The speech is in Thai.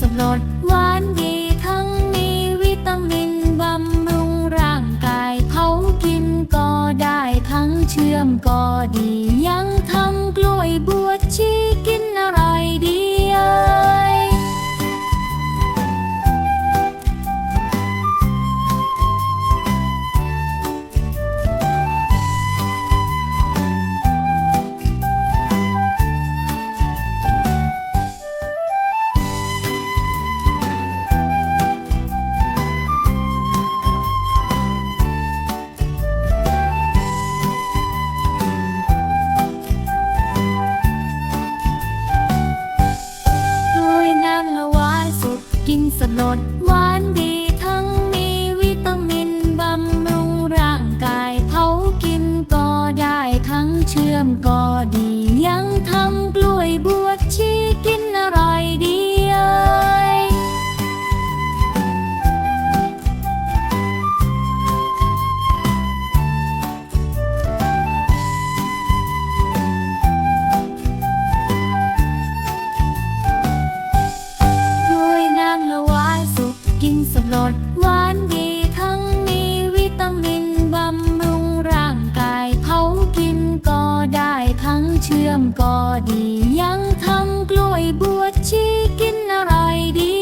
สับรดหวานดีทั้งมีวิตามินบำรุงร่างกายเขากินก็ได้ทั้งเชื่อมก็ดียัง กินสลดหวานดีทั้งมีวิตามินบำรุงร่างกายเผากินก็ได้ทั้งเชื่อมก็ดี ก็ดียังทำกล้วยบวชชีกินอะไรดี